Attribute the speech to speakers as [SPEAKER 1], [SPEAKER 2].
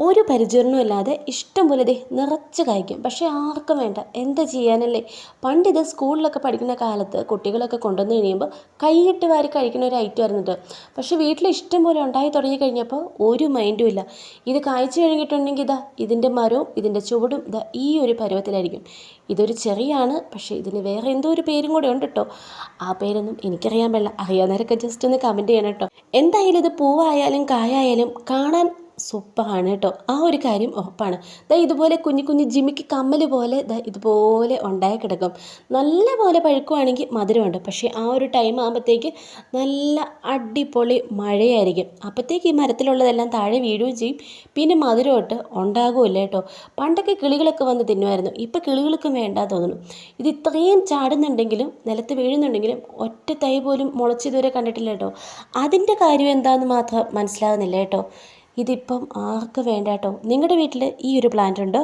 [SPEAKER 1] ഒരു പരിചരണവും ഇല്ലാതെ ഇഷ്ടം പോലെ ദേ നിറച്ച് കായ്ക്കും. പക്ഷേ ആർക്കും വേണ്ട. എന്താ ചെയ്യാനല്ലേ? പണ്ട് ഇത് സ്കൂളിലൊക്കെ പഠിക്കുന്ന കാലത്ത് കുട്ടികളൊക്കെ കൊണ്ടുവന്ന് കഴിയുമ്പോൾ കൈയിട്ട് വാരി കഴിക്കുന്ന ഒരു ഐറ്റം ആയിരുന്നു പക്ഷേ വീട്ടിൽ ഇഷ്ടം പോലെ ഉണ്ടായി തുടങ്ങി കഴിഞ്ഞപ്പോൾ ഒരു മൈൻഡും ഇല്ല. ഇത് കായ്ച്ചു കഴിഞ്ഞിട്ടുണ്ടെങ്കിൽ ഇതാ ഇതിന്റെ മരവും ഇതിന്റെ ചുവടും ഇതാ ഈ ഒരു പരുവത്തിലായിരിക്കും. ഇതൊരു ചെറിയാണ് പക്ഷേ ഇതിന് വേറെ എന്തോ ഒരു പേരും കൂടെ ഉണ്ട് കേട്ടോ ആ പേരൊന്നും എനിക്കറിയാൻ പാടില്ല. അറിയാവുന്നവരൊക്കെ ജസ്റ്റ് ഒന്ന് കമന്റ് ചെയ്യണം കേട്ടോ എന്തായാലും ഇത് പൂവായാലും കായായാലും കാണാൻ സൂപ്പറാണ് കേട്ടോ. ആ ഒരു കാര്യം ഉറപ്പാണ്. ദാ ഇതുപോലെ കുഞ്ഞു കുഞ്ഞു ജിമിക്ക് കമ്മൽ പോലെ ദാ ഇതുപോലെ ഉണ്ടായി കിടക്കും. നല്ല പോലെ പഴുക്കുവാണെങ്കിൽ മധുരമുണ്ട്. പക്ഷേ ആ ഒരു ടൈം ആകുമ്പോഴത്തേക്ക് നല്ല അടിപൊളി മഴയായിരിക്കും. അപ്പോഴത്തേക്ക് ഈ മരത്തിലുള്ളതെല്ലാം താഴെ വീഴുകയും ചെയ്യും. പിന്നെ മധുരമായിട്ട് ഉണ്ടാകുമല്ല കേട്ടോ. പണ്ടൊക്കെ കിളികളൊക്കെ വന്ന് തിന്നുമായിരുന്നു. ഇപ്പോൾ കിളികൾക്കും വേണ്ട തോന്നുന്നു. ഇത് ഇത്രയും ചാടുന്നുണ്ടെങ്കിലും നിലത്ത് വീഴുന്നുണ്ടെങ്കിലും ഒറ്റ തൈ പോലും മുളച്ചിതുവരെ കണ്ടിട്ടില്ല കേട്ടോ. അതിന്റെ കാര്യം എന്താണെന്ന് മാത്രം മനസ്സിലാകുന്നില്ല കേട്ടോ. ഇതിപ്പം ആർക്ക് വേണ്ട കേട്ടോ നിങ്ങളുടെ വീട്ടിൽ ഈ ഒരു പ്ലാന്റ് ഉണ്ടോ.